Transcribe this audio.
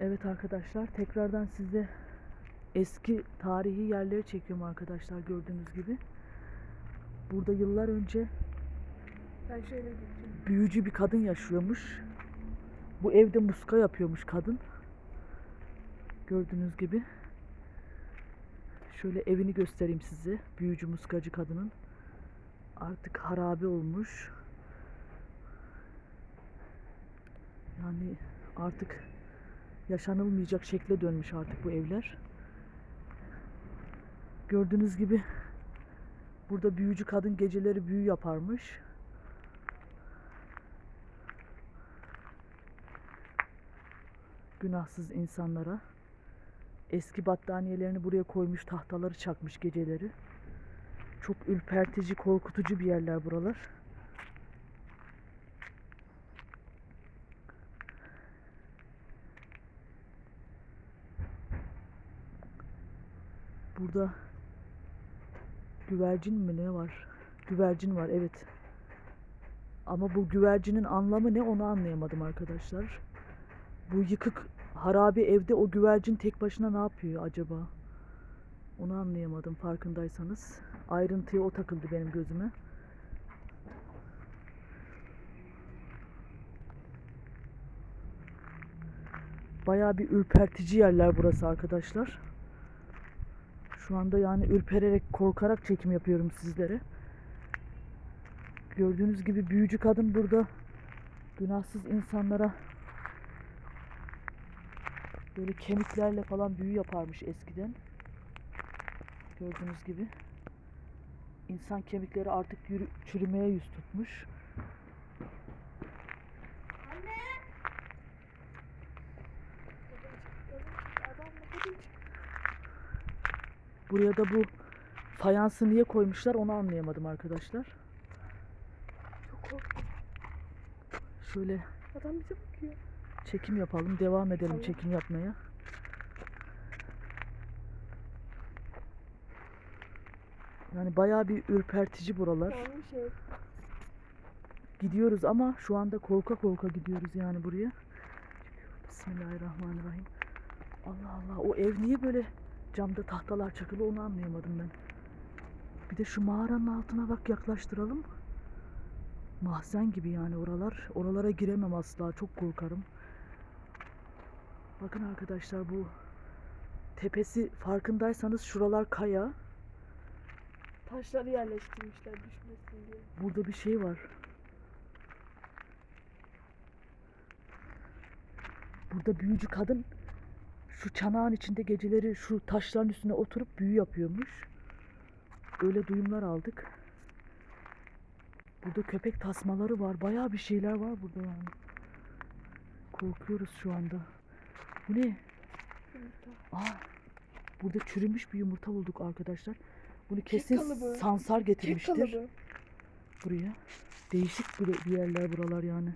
Evet arkadaşlar tekrardan size eski tarihi yerleri çekiyorum arkadaşlar gördüğünüz gibi. Burada yıllar önce Ben şöyle gideceğim. büyücü bir kadın yaşıyormuş. Bu evde muska yapıyormuş kadın. Gördüğünüz gibi. Şöyle evini göstereyim size. Büyücü muskacı kadının. Artık harabe olmuş. Yani artık yaşanılmayacak şekle dönmüş artık bu evler. Gördüğünüz gibi burada büyücü kadın geceleri büyü yaparmış. Günahsız insanlara. Eski battaniyelerini buraya koymuş, tahtaları çakmış geceleri. Çok ürpertici, korkutucu bir yerler buralar. Burada güvercin mi ne var? Güvercin var evet. Ama bu güvercinin anlamı ne onu anlayamadım arkadaşlar. Bu yıkık harabe evde o güvercin tek başına ne yapıyor acaba? Onu anlayamadım farkındaysanız. Ayrıntıya o takıldı benim gözüme. Bayağı bir ürpertici yerler burası arkadaşlar. Şu anda yani ürpererek, korkarak çekim yapıyorum sizlere. Gördüğünüz gibi büyücü kadın burada günahsız insanlara böyle kemiklerle falan büyü yaparmış eskiden. Gördüğünüz gibi. İnsan kemikleri artık yürü- çürümeye yüz tutmuş. Adam ne kadar Buraya da bu fayansı niye koymuşlar onu anlayamadım arkadaşlar. çok korktum. Şöyle Adam bize bakıyor. çekim yapalım, devam edelim Tamam. çekim yapmaya. Yani bayağı bir ürpertici buralar. Yanlış şey. Gidiyoruz ama şu anda korka korka gidiyoruz yani buraya. Bismillahirrahmanirrahim. Allah Allah o ev niye böyle camda tahtalar çakılı onu anlayamadım ben. Bir de şu mağaranın altına bak yaklaştıralım. Mahzen gibi yani oralar. Oralara giremem asla çok korkarım. Bakın arkadaşlar bu tepesi farkındaysanız şuralar kaya. Taşları yerleştirmişler düşmesin diye. Burada bir şey var. Burada büyücü kadın şu çanağın içinde geceleri şu taşların üstüne oturup büyü yapıyormuş. Öyle duyumlar aldık. Burada köpek tasmaları var. Bayağı bir şeyler var burada yani. Korkuyoruz şu anda. Bu ne? Yumurta. Aa, burada çürümüş bir yumurta bulduk arkadaşlar. Bunu kesin kalıbı. sansar getirmiştir buraya. Değişik bir yerler buralar yani.